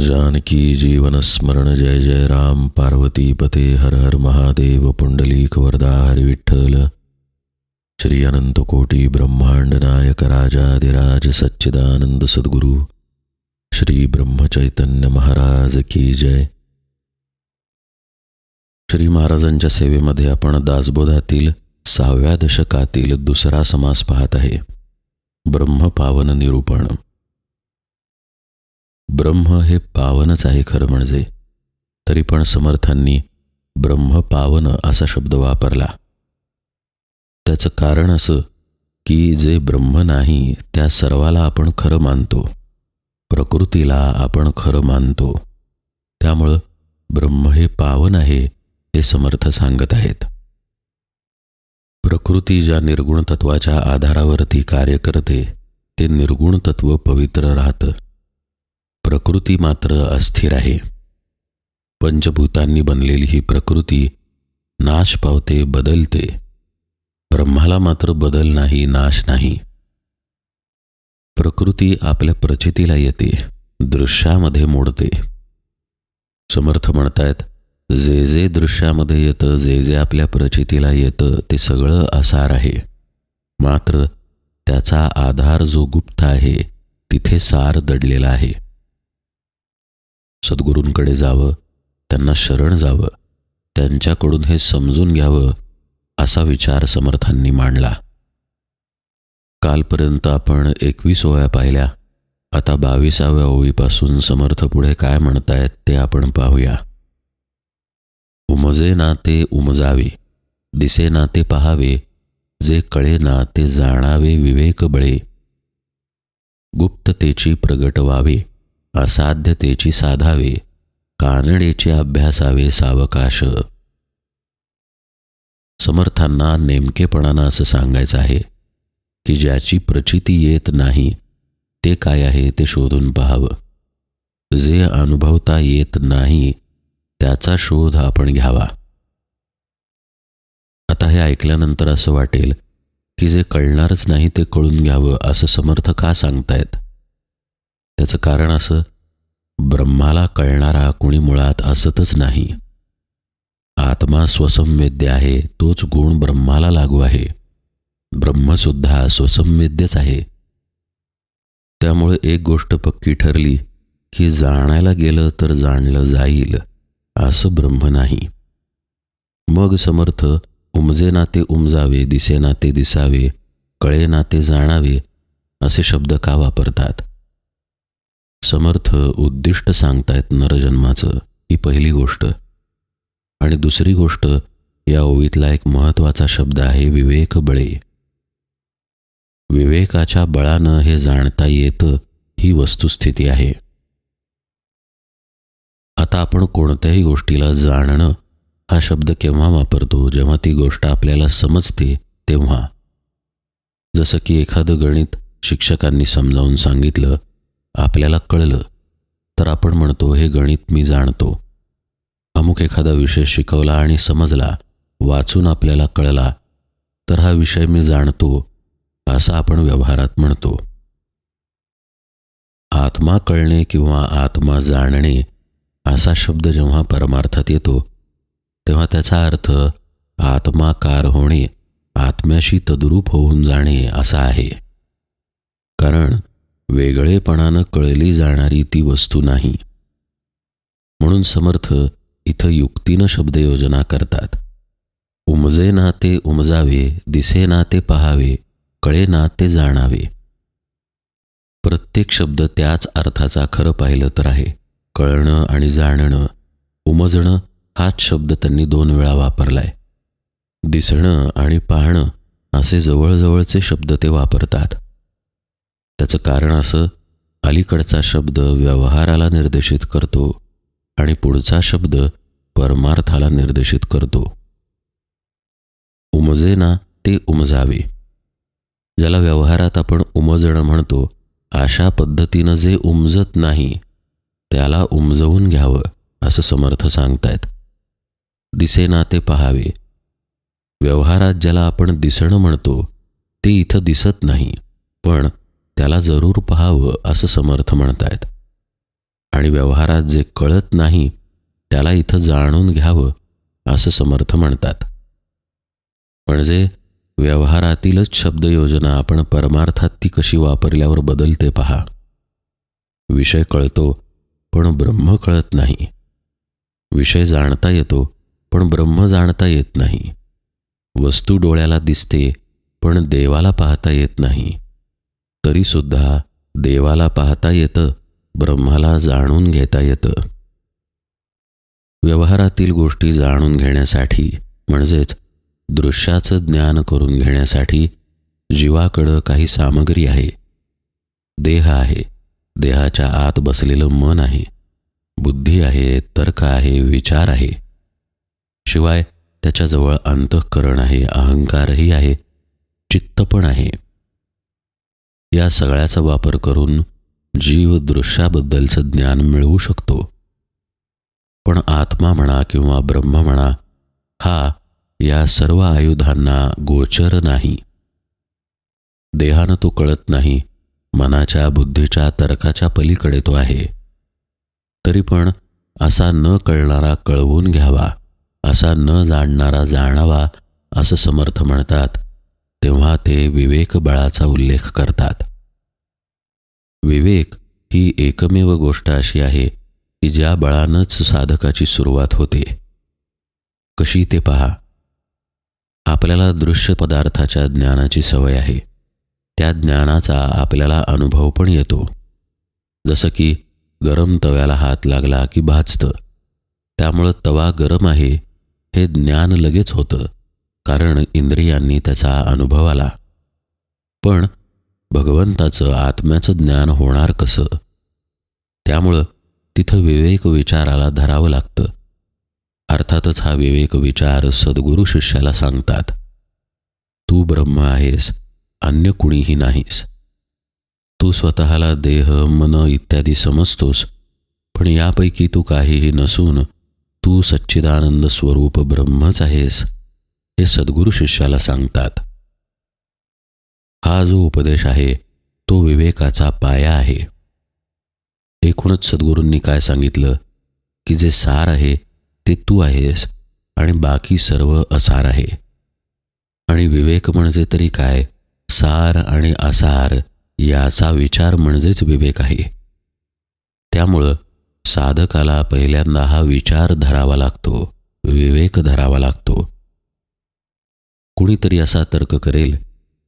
जानकी जीवन स्मरण जय जय राम। पार्वती पते हर हर महादेव। पुंडलीक वरदा हरि विठ्ठल। श्री अनंत कोटी ब्रह्मांड नायक राजाधिराज सच्चिदानंद सद्गुरु। श्री ब्रह्मचैतन्य महाराज की जय। श्री महाराजांच्या सेवेमध्ये आपण दासबोधातील सहाव्या दशकातील दुसरा समास पाहत आहे. ब्रह्म पावन निरूपण। ब्रह्म हे पावनच आहे खरं म्हणजे. तरी पण समर्थांनी ब्रह्म पावन असा शब्द वापरला. त्याचं कारण असं की जे ब्रह्म नाही त्या सर्वाला आपण खरं मानतो. प्रकृतीला आपण खरं मानतो. त्यामुळं ब्रह्म हे पावन आहे हे समर्थ सांगत आहेत. प्रकृती ज्या निर्गुण तत्वाच्या आधारावरती कार्य करते ते निर्गुण तत्व पवित्र राहतं. प्रकृती मात्र अस्थिर आहे. पंचभूतांनी बनलेली ही प्रकृती नाश पावते बदलते. ब्रह्माला मात्र बदल नाही नाश नाही. प्रकृती आपल्या प्रचितीला येते दृश्यामध्ये मोडते. समर्थ म्हणतायत जे जे दृश्यामध्ये येतं जे जे आपल्या प्रचितीला येतं ते सगळं आसार आहे. मात्र त्याचा आधार जो गुप्त आहे तिथे सार दडलेला आहे. सद्गुरूंकडे जावं त्यांना शरण जावं त्यांच्याकडून हे समजून घ्यावं असा विचार समर्थांनी मांडला. कालपर्यंत आपण एकवीस ओव्या पाहिल्या. आता बावीसाव्या ओळीपासून समर्थ पुढे काय म्हणतायत ते आपण पाहूया. उमजे ना ते उमजावे दिसे ना ते पहावे जे कळे ना ते जाणावे विवेक बळे गुप्ततेची प्रगट व्हावे. असाध्यतेची साधावे कानडेचे अभ्यासावे सावकाश. समर्थांना नेमकेपणानं असं सांगायचं आहे की ज्याची प्रचिती येत नाही ते काय आहे ते शोधून पाहावं. जे अनुभवता येत नाही त्याचा शोध आपण घ्यावा. आता हे ऐकल्यानंतर असं वाटेल की जे कळणारच नाही ते कळून घ्यावं असं समर्थ का सांगतायत? त्याचं कारण असं ब्रह्माला कळणारा कुणी मुळात असतच नाही. आत्मा स्वसंवेद्य आहे तोच गुण ब्रह्माला लागू आहे. ब्रह्मसुद्धा स्वसंवेद्यच आहे. त्यामुळे एक गोष्ट पक्की ठरली की जाणायला गेलं तर जाणलं जाईल असं ब्रह्म नाही. मग समर्थ उमजे नाते उमजावे दिसे नाते दिसावे कळे नाते जाणावे असे शब्द का वापरतात? समर्थ उद्दिष्ट सांगतायत नरजन्माचं ही पहिली गोष्ट. आणि दुसरी गोष्ट या ओवीतला एक महत्त्वाचा शब्द आहे विवेक बळे. विवेकाच्या बळानं हे जाणता येतं ही वस्तुस्थिती आहे. आता आपण कोणत्याही गोष्टीला जाणणं हा शब्द केव्हा वापरतो जेव्हा ती गोष्ट आपल्याला समजते तेव्हा. जसं की एखादं गणित शिक्षकांनी समजावून सांगितलं आपल्याला कळलं तर आपण म्हणतो हे गणित मी जाणतो. अमुक एखादा विषय शिकवला आणि समजला वाचून आपल्याला कळला तर हा विषय मी जाणतो असं आपण व्यवहारात म्हणतो. आत्मा कळणे किंवा आत्मा जाणणे असा शब्द जेव्हा परमार्थात येतो तेव्हा त्याचा अर्थ आत्माकार होणे आत्म्याशी तद्रूप होऊन जाणे असा आहे. कारण वेगळेपणानं कळली जाणारी ती वस्तू नाही. म्हणून समर्थ इथं युक्तीनं शब्दयोजना करतात. उमजे ना ते उमजावे दिसे ना ते पहावे कळे ना ते जाणावे. प्रत्येक शब्द त्याच अर्थाचा खरं पाहिलं तर आहे. कळणं आणि जाणणं उमजणं हाच शब्द त्यांनी दोन वेळा वापरलाय. दिसणं आणि पाहणं असे जवळजवळचे शब्द ते वापरतात. त्याचं कारण असं अलीकडचा शब्द व्यवहाराला निर्देशित करतो आणि पुढचा शब्द परमार्थाला निर्देशित करतो. उमजेना ते उमजावे. ज्याला व्यवहारात आपण उमजणं म्हणतो अशा पद्धतीनं जे उमजत नाही त्याला उमजवून घ्यावं असं समर्थ सांगतायत. दिसेना ते पहावे. व्यवहारात ज्याला आपण दिसणं म्हणतो ते इथं दिसत नाही पण त्याला जरूर पहावं असं समर्थ म्हणतायत. आणि व्यवहारात जे कळत नाही त्याला इथं जाणून घ्यावं असं समर्थ म्हणतात. म्हणजे व्यवहारातीलच शब्दयोजना आपण परमार्थात ती कशी वापरल्यावर बदलते पहा. विषय कळतो पण ब्रह्म कळत नाही. विषय जाणता येतो पण ब्रह्म जाणता येत नाही. वस्तू डोळ्याला दिसते पण देवाला पाहता येत नाही. तरीसुद्धा देवाला पाहता येतं ब्रह्माला जाणून घेता येतं. व्यवहारातील गोष्टी जाणून घेण्यासाठी म्हणजेच दृश्याचं ज्ञान करून घेण्यासाठी जीवाकडं काही सामग्री आहे. देह आहे. देहाच्या आत बसलेलं मन आहे. बुद्धी आहे तर्क आहे विचार आहे. शिवाय त्याच्याजवळ अंतःकरण आहे अहंकारही आहे चित्त पण आहे. या सगळ्याचा वापर करून जीव दृश्याबद्दलचं ज्ञान मिळवू शकतो. पण आत्मा म्हणा किंवा ब्रह्म म्हणा हा या सर्व आयुधांना गोचर नाही. देहानं तो कळत नाही मनाच्या बुद्धीच्या तर्काच्या पलीकडे तो आहे. तरी पण असा न कळणारा कळवून घ्यावा असा न जाणणारा जाणावा असं समर्थ म्हणतात तेव्हा ते विवेक बळाचा उल्लेख करतात. विवेक ही एकमेव गोष्ट अशी आहे की ज्या बळानंच साधकाची सुरुवात होते. कशी ते पहा. आपल्याला दृश्य पदार्थाच्या ज्ञानाची सवय आहे. त्या ज्ञानाचा आपल्याला अनुभव पण येतो. जसं की गरम तव्याला हात लागला की भाजतं. त्यामुळं तवा गरम आहे हे ज्ञान लगेच होतं. कारण इंद्रियांनी त्याचा अनुभव आला. पण भगवंताचं आत्म्याचं ज्ञान होणार कसं? त्यामुळं तिथं विवेक विचाराला धरावं लागतं. अर्थातच हा विवेक विचार सद्गुरू शिष्याला सांगतात तू ब्रह्म आहेस अन्य कुणीही नाहीस. तू स्वतःला देह मन इत्यादी समजतोस पण यापैकी तू काहीही नसून तू सच्चिदानंद स्वरूप ब्रह्मच आहेस. हे सद्गुरू शिष्याला सांगतात. हा जो उपदेश आहे तो विवेकाचा पाया आहे. एकूणच सद्गुरूंनी काय सांगितलं की जे सार आहे ते तू आहेस आणि बाकी सर्व असार आहे. आणि विवेक म्हणजे तरी काय सार आणि असार याचा विचार म्हणजेच विवेक आहे. त्यामुळं साधकाला पहिल्यांदा हा विचार धरावा लागतो विवेक धरावा लागतो. कुणीतरी असा तर्क करेल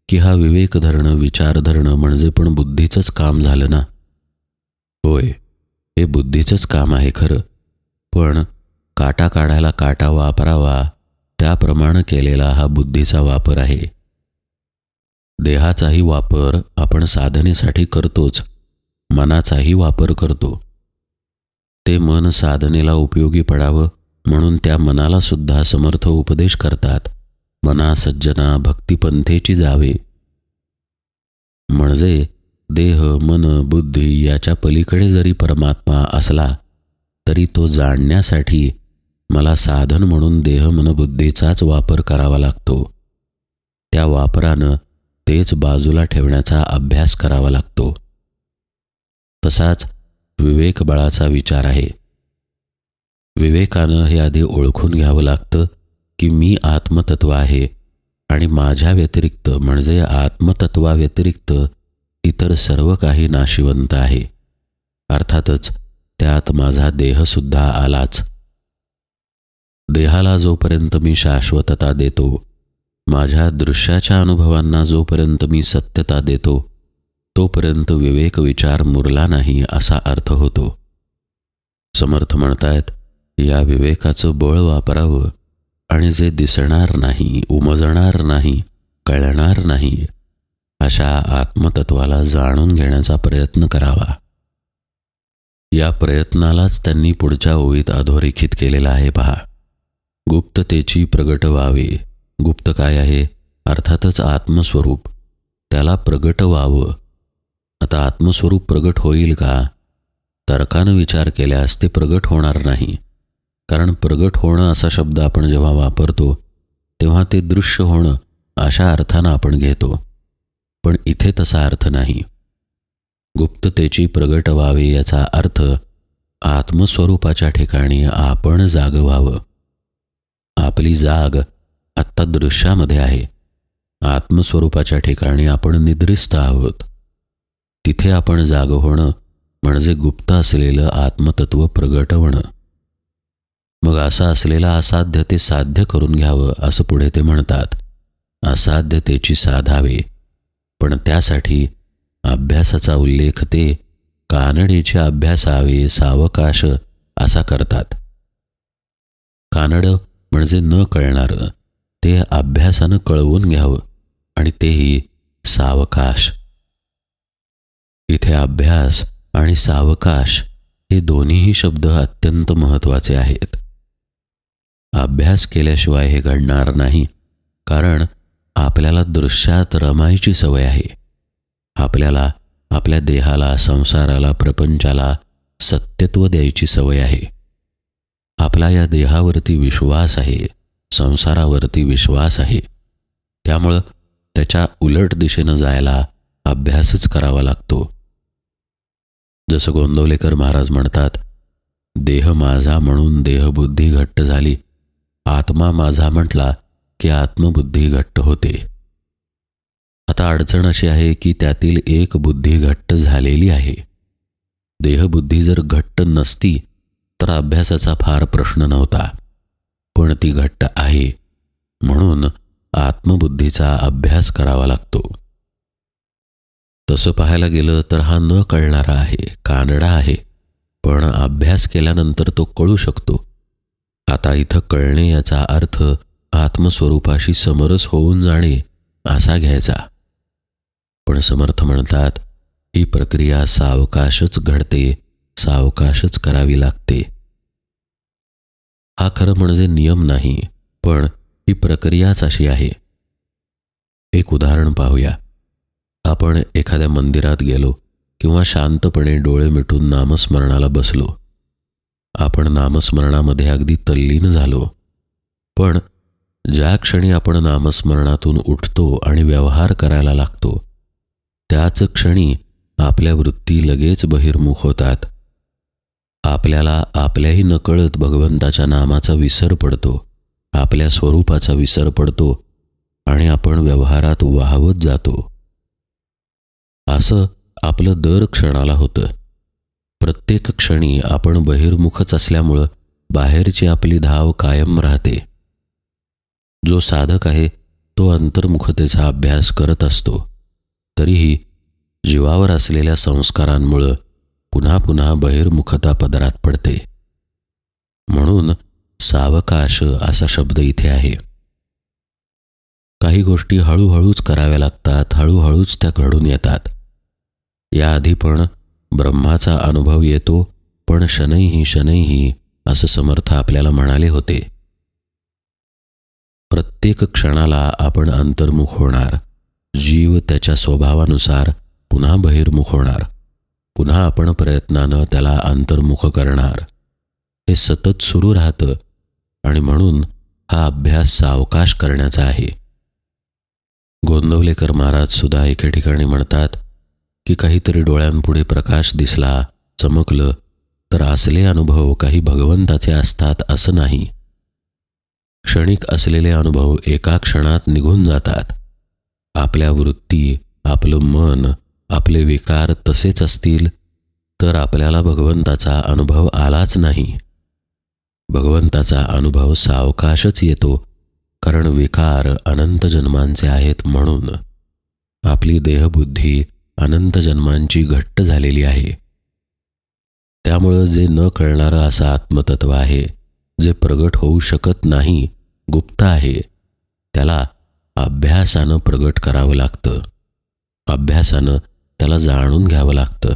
की हा विवेक धरणं विचार धरणं म्हणजे पण बुद्धीचंच काम झालं ना? होय हे बुद्धीचंच काम आहे खरं. पण काटा काढायला काटा वापरावा त्याप्रमाणे केलेला हा बुद्धीचा वापर आहे. देहाचाही वापर आपण साधनेसाठी करतोच मनाचाही वापर करतो. ते मन साधनेला उपयोगी पडावं म्हणून त्या मनाला सुद्धा समर्थ उपदेश करतात. मना सज्जना भक्तिपंथेची जावे. म्हणजे देह मन बुद्धी याच्या पलीकडे जरी परमात्मा असला तरी तो जाणण्यासाठी मला साधन म्हणून देह मन बुद्धीचाच वापर करावा लागतो. त्या वापरानं तेच बाजूला ठेवण्याचा अभ्यास करावा लागतो. तसाच विवेक बळाचा विचार आहे. विवेकानं हे आधी ओळखून घ्यावं लागतं की मी आत्मतत्व आहे आणि माझ्या व्यतिरिक्त म्हणजे आत्मतत्वाव्यतिरिक्त इतर सर्व काही नाशिवंत आहे. अर्थातच त्यात माझा देहसुद्धा आलाच. देहाला जोपर्यंत मी शाश्वतता देतो माझ्या दृश्याच्या अनुभवांना जोपर्यंत मी सत्यता देतो तोपर्यंत विवेक विचार मुरला नाही असा अर्थ होतो. समर्थ म्हणतायत या विवेकाचं बळ वापरावं आणि जे दिसणार नाही उमजणार नाही कळणार नाही अशा आत्मतत्वाला जाणून घेण्याचा प्रयत्न करावा. या प्रयत्नालाच त्यांनी पुढच्या ओळीत अधोरेखित केलेला आहे पहा. गुप्ततेची प्रगट व्हावे. गुप्त काय आहे? अर्थातच आत्मस्वरूप. त्याला प्रगट व्हावं. आता आत्मस्वरूप प्रगट होईल का? तर्कानं विचार केल्यास ते प्रगट होणार नाही. कारण प्रगट होणं असा शब्द आपण जेव्हा वापरतो तेव्हा ते दृश्य होणं अशा अर्थानं आपण घेतो. पण इथे तसा अर्थ नाही. गुप्ततेची प्रगट व्हावी याचा अर्थ आत्मस्वरूपाच्या ठिकाणी आपण जाग व्हावं आपली जाग आत्ता दृश्यामध्ये आहे. आत्मस्वरूपाच्या ठिकाणी आपण निद्रिस्त आहोत. तिथे आपण जाग होणं म्हणजे गुप्त असलेलं आत्मतत्व प्रगट होणं. मग असं असलेलं असाध्य ते साध्य करून घ्यावं असं पुढे ते म्हणतात. असाध्यतेची साधावे. पण त्यासाठी अभ्यासाचा उल्लेख ते कानडीचे अभ्यासावे सावकाश असा करतात. कानड म्हणजे न कळणारं ते अभ्यासानं कळवून घ्यावं आणि तेही सावकाश. इथे अभ्यास आणि सावकाश हे दोन्हीही शब्द अत्यंत महत्त्वाचे आहेत. अभ्यास केल्याशिवाय हे घडणार नाही कारण आपल्याला दृश्यात रमायची सवय आहे. आपल्याला आपल्या देहाला संसाराला प्रपंचाला सत्यत्व द्यायची सवय आहे. आपला या देहावरती विश्वास आहे संसारावरती विश्वास आहे. त्यामुळं त्याच्या उलट दिशेनं जायला अभ्यासच करावा लागतो. जसं गोंदवलेकर महाराज म्हणतात देह माझा म्हणून देहबुद्धी घट्ट झाली आत्मा माझा म्हटला की आत्मबुद्धी घट्ट होते. आता अडचण अशी आहे की त्यातील एक बुद्धी घट्ट झालेली आहे. देहबुद्धी जर घट्ट नसती तर अभ्यासाचा फार प्रश्न नव्हता. पण ती घट्ट आहे म्हणून आत्मबुद्धीचा अभ्यास करावा लागतो. तसं पाहायला गेलं तर हा न कळणारा आहे कानडा आहे. पण अभ्यास केल्यानंतर तो कळू शकतो. आता इथं कळणे याचा अर्थ आत्मस्वरूपाशी समरस होऊन जाणे असा घ्यायचा. पण समर्थ म्हणतात ही प्रक्रिया सावकाशच घडते सावकाशच करावी लागते. हा खरं म्हणजे नियम नाही पण ही प्रक्रियाच अशी आहे. एक उदाहरण पाहूया. आपण एखाद्या मंदिरात गेलो किंवा शांतपणे डोळे मिटून नामस्मरणाला बसलो. आपण नामस्मरणामध्ये अगदी तल्लीन झालो. पण ज्या क्षणी आपण नामस्मरणातून उठतो आणि व्यवहार करायला लागतो त्याच क्षणी आपल्या वृत्ती लगेच बहिर्मुख होतात. आपल्याला आपल्याही नकळत भगवंताच्या नामाचा विसर पडतो आपल्या स्वरूपाचा विसर पडतो आणि आपण व्यवहारात वाहवत जातो. असं आपलं दर क्षणाला होतं. प्रत्येक क्षणी आपण बहिर्मुखच असल्यामुळं बाहेरची आपली धाव कायम राहते. जो साधक आहे तो अंतर्मुखतेचा अभ्यास करत असतो. तरीही जीवावर असलेल्या संस्कारांमुळं पुन्हा पुन्हा बहिर्मुखता पदरात पडते. म्हणून सावकाश असा शब्द इथे आहे. काही गोष्टी हळूहळूच कराव्या लागतात हळूहळूच त्या घडून येतात. याआधी पण ब्रह्माचा अनुभव येतो पण शनैही शनैही असं समर्थ आपल्याला म्हणाले होते. प्रत्येक क्षणाला आपण अंतर्मुख होणार. जीव त्याच्या स्वभावानुसार पुन्हा बहिर्मुख होणार. पुन्हा आपण प्रयत्नानं त्याला अंतर्मुख करणार. हे सतत सुरू राहतं आणि म्हणून हा अभ्यास सावकाश करण्याचा आहे. गोंदवलेकर महाराज सुद्धा एके ठिकाणी म्हणतात की काहीतरी डोळ्यांपुढे प्रकाश दिसला चमकलं तर असले अनुभव काही भगवंताचे असतात असं नाही. क्षणिक असलेले अनुभव एका क्षणात निघून जातात. आपल्या वृत्ती आपलं मन आपले विकार तसेच असतील तर आपल्याला भगवंताचा अनुभव आलाच नाही. भगवंताचा अनुभव सावकाशच येतो कारण विकार अनंत जन्मांचे आहेत म्हणून. आपली देहबुद्धी अनंत जन्मांची घट्ट झालेली आहे. त्यामुळं जे न कळणारं असं आत्मतत्व आहे जे प्रगट होऊ शकत नाही गुप्त आहे त्याला अभ्यासानं प्रगट करावं लागतं. अभ्यासानं त्याला जाणून घ्यावं लागतं.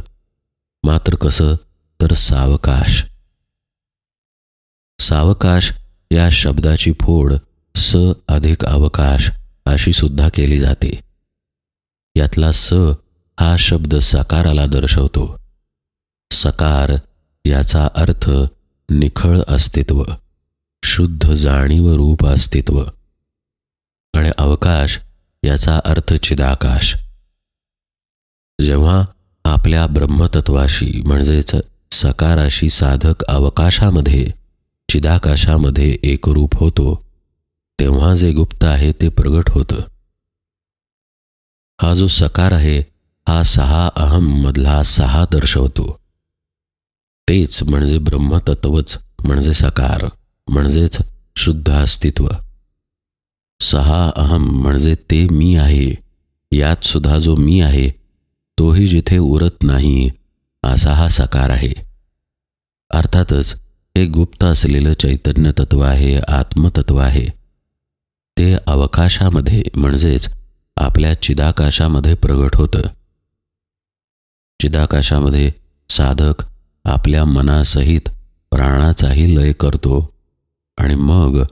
मात्र कसं? तर सावकाश. सावकाश या शब्दाची फोड स अधिक अवकाश अशी सुद्धा केली जाते. यातला स हा शब्द सकाराला दर्शवतो. सकार याचा अर्थ निखळ अस्तित्व शुद्ध जाणीव रूप अस्तित्व. आणि अवकाश याचा अर्थ चिदाकाश. जेव्हा आपल्या ब्रह्मतत्वाशी म्हणजेच सकाराशी साधक अवकाशामध्ये चिदाकाशामध्ये एकरूप होतो तेव्हा जे गुप्त आहे ते प्रगट होतं. हा जो सकार आहे हा सहा अहम मधला सहा दर्शवतो. तेच म्हणजे ब्रह्मतत्वच म्हणजे सकार म्हणजेच शुद्ध अस्तित्व सहा अहम म्हणजे ते मी आहे यात सुद्धा जो मी आहे तोही जिथे उरत नाही असा हा सकार आहे. अर्थातच हे गुप्त असलेलं चैतन्य तत्व आहे आत्मतत्व आहे. ते अवकाशामध्ये म्हणजेच आपल्या चिदाकाशामध्ये प्रगट होतं. चिदाकाशामध्ये साधक आपल्या मनासहित प्राणाचाही लय करतो आणि मग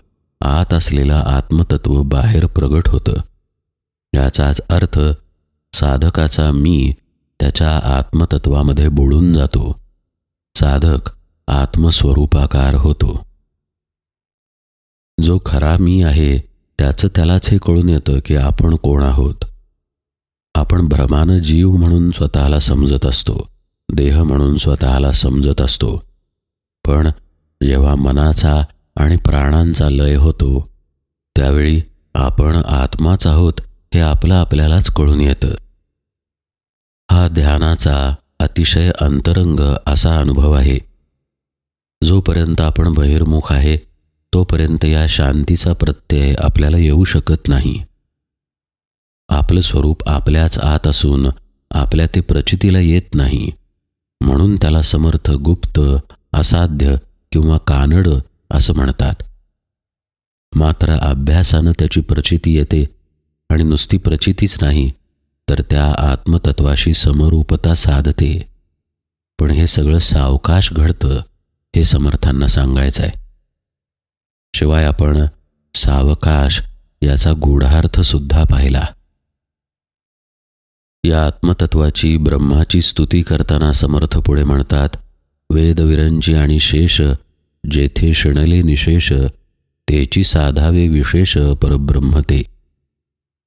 आत असलेला आत्मतत्व बाहेर प्रगट होतं. याचाच अर्थ साधकाचा मी त्याच्या आत्मतत्वामध्ये बुडून जातो. साधक आत्मस्वरूपाकार होतो. जो खरा मी आहे त्याचं त्यालाच हे कळून येतं की आपण कोण आहोत. आपण भ्रमानं जीव म्हणून स्वतःला समजत असतो देह म्हणून स्वतःला समजत असतो. पण जेव्हा मनाचा आणि प्राणांचा लय होतो त्यावेळी आपण आत्माच आहोत हे आपलं आपल्यालाच कळून येतं. हा ध्यानाचा अतिशय अंतरंग असा अनुभव आहे. जोपर्यंत आपण बहिर्मुख आहे तोपर्यंत या शांतीचा प्रत्यय आपल्याला येऊ शकत नाही. आपलं स्वरूप आपल्याच आत असून आपल्या ते प्रचितीला येत नाही. म्हणून त्याला समर्थ गुप्त असाध्य किंवा कानड असं म्हणतात. मात्र अभ्यासानं त्याची प्रचिती येते आणि नुसती प्रचितीच नाही तर त्या आत्मतत्वाशी समरूपता साधते. पण हे सगळं सावकाश घडतं हे समर्थांना सांगायचं आहे शिवाय आपण सावकाश याचा गूढार्थ सुद्धा पाहिला. या आत्मतत्वाची ब्रह्माची स्तुती करताना समर्थ पुढे म्हणतात वेदविरंजी आणि शेष जेथे शणले निशेष तेची साधावे विशेष परब्रह्म ते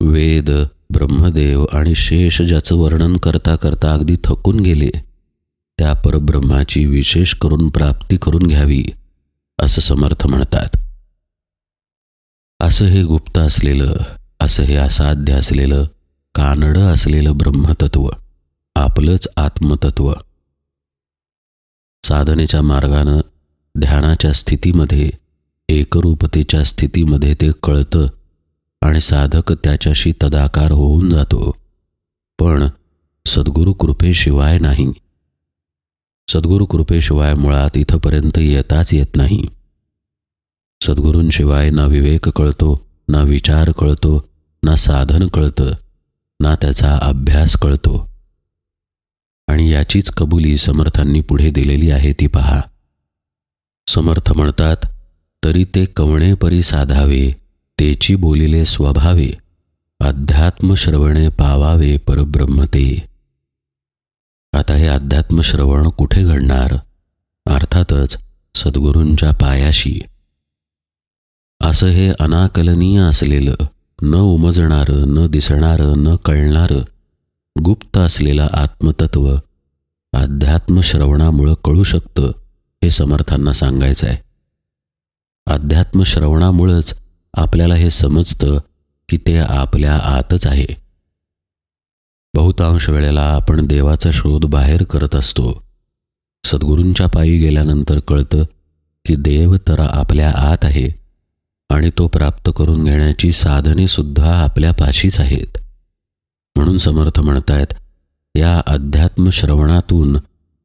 वेद ब्रह्मदेव आणि शेष ज्याचं वर्णन करता करता अगदी थकून गेले त्या परब्रह्माची विशेष करून प्राप्ती करून घ्यावी असं समर्थ म्हणतात. असं हे गुप्त असलेलं असं हे असाध्य असलेलं कानडं असलेलं ब्रह्मतत्व आपलंच आत्मतत्व. साधनेच्या मार्गानं ध्यानाच्या स्थितीमध्ये एकरूपतेच्या स्थितीमध्ये ते कळतं आणि साधक त्याच्याशी तदाकार होऊन जातो. पण सद्गुरु कृपेशिवाय नाही. सद्गुरु कृपेशिवाय मुळात इथंपर्यंत येताच येत नाही. सद्गुरूंशिवाय ना विवेक कळतो ना विचार कळतो ना साधन कळतं. ना त्याचा अभ्यास कळतो. आणि याचीच कबुली समर्थांनी पुढे दिलेली आहे ती पहा. समर्थ म्हणतात तरी ते कवणे परी साधावे तेची बोलिले स्वभावे अध्यात्म श्रवणे पावावे परब्रह्मते. आता हे अध्यात्म श्रवण कुठे घडणार? अर्थातच सद्गुरूंच्या पायाशी. असं हे अनाकलनीय असलेलं न उमजणारं न दिसणारं न कळणारं गुप्त असलेलं आत्मतत्व अध्यात्मश्रवणामुळं कळू शकतं हे समर्थांना सांगायचं आहे अध्यात्मश्रवणामुळंच आपल्याला हे समजतं की ते आपल्या आतच आहे. बहुतांश वेळेला आपण देवाचा शोध बाहेर करत असतो. सद्गुरूंच्या पायी गेल्यानंतर कळतं की देव तर आपल्या आत आहे. आणि तो प्राप्त करून घेण्याची साधने सुद्धा आपल्या पाशीच आहेत. म्हणून समर्थ म्हणतायत या अध्यात्म श्रवणातून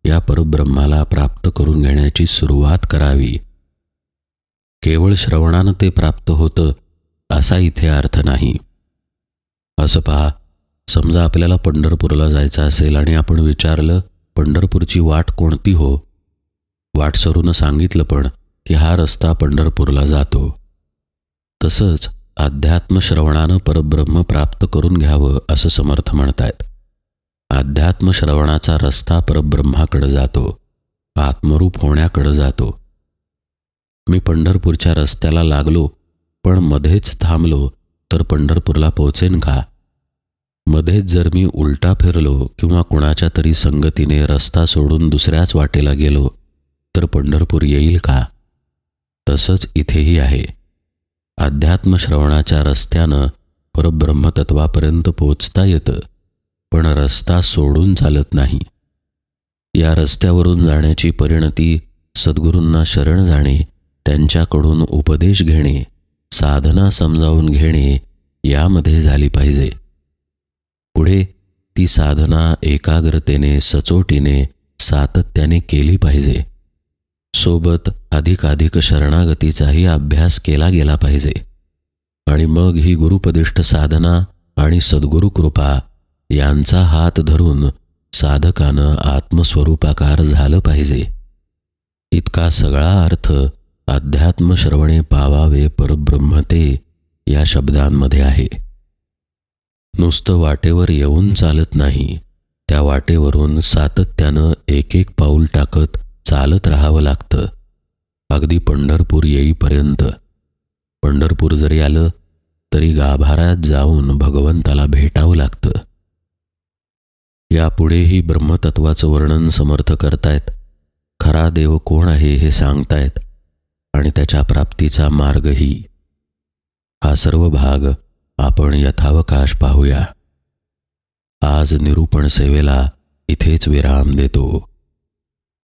या परब्रह्माला प्राप्त करून घेण्याची सुरुवात करावी. केवळ श्रवणानं ते प्राप्त होतं असा इथे अर्थ नाही. असं पहा समजा आपल्याला पंढरपूरला जायचं असेल आणि आपण विचारलं पंढरपूरची वाट कोणती हो? वाट सरूनं सांगितलं पण की हा रस्ता पंढरपूरला जातो. तसंच अध्यात्म श्रवणानं परब्रह्म प्राप्त करून घ्यावं असं समर्थ म्हणतायत. अध्यात्म श्रवणाचा रस्ता परब्रह्माकडे जातो आत्मरूप होण्याकडे जातो. मी पंढरपूरच्या रस्त्याला लागलो पण मध्येच थांबलो तर पंढरपूरला पोचेन का? मध्येच जर मी उलटा फिरलो किंवा कुणाच्या तरी संगतीने रस्ता सोडून दुसऱ्याच वाटेला गेलो तर पंढरपूर येईल का? तसंच इथेही आहे. अध्यात्मश्रवणाच्या रस्त्यानं परब्रह्मतत्वापर्यंत पोचता येतं पण रस्ता सोडून चालत नाही. या रस्त्यावरून जाण्याची परिणती सद्गुरूंना शरण जाणे त्यांच्याकडून उपदेश घेणे साधना समजावून घेणे यामध्ये झाली पाहिजे. पुढे ती साधना एकाग्रतेने सचोटीने सातत्याने केली पाहिजे. सोबत अधिकाधिक शरणागतीचाही अभ्यास केला गेला पाहिजे. आणि मग ही गुरुपदिष्ठ साधना आणि सद्गुरु कृपा यांचा हात धरून साधकानं आत्मस्वरूपाकार झालं पाहिजे. इतका सगळा अर्थ अध्यात्म श्रवणे पावावे परब्रह्मते या शब्दांमध्ये आहे. नुसतं वाटेवर येऊन चालत नाही त्या वाटेवरून सातत्यानं एक एक पाऊल टाकत चालत राहावं लागतं. अगदी पंढरपूर येईपर्यंत. पंढरपूर जरी आलं तरी गाभाऱ्यात जाऊन भगवंताला भेटावं लागतं. यापुढेही ब्रह्मतत्वाचं वर्णन समर्थ करतायत. खरा देव कोण आहे हे सांगतायत. आणि त्याच्या प्राप्तीचा मार्गही. हा सर्व भाग आपण यथावकाश पाहूया. आज निरूपण सेवेला इथेच विराम देतो.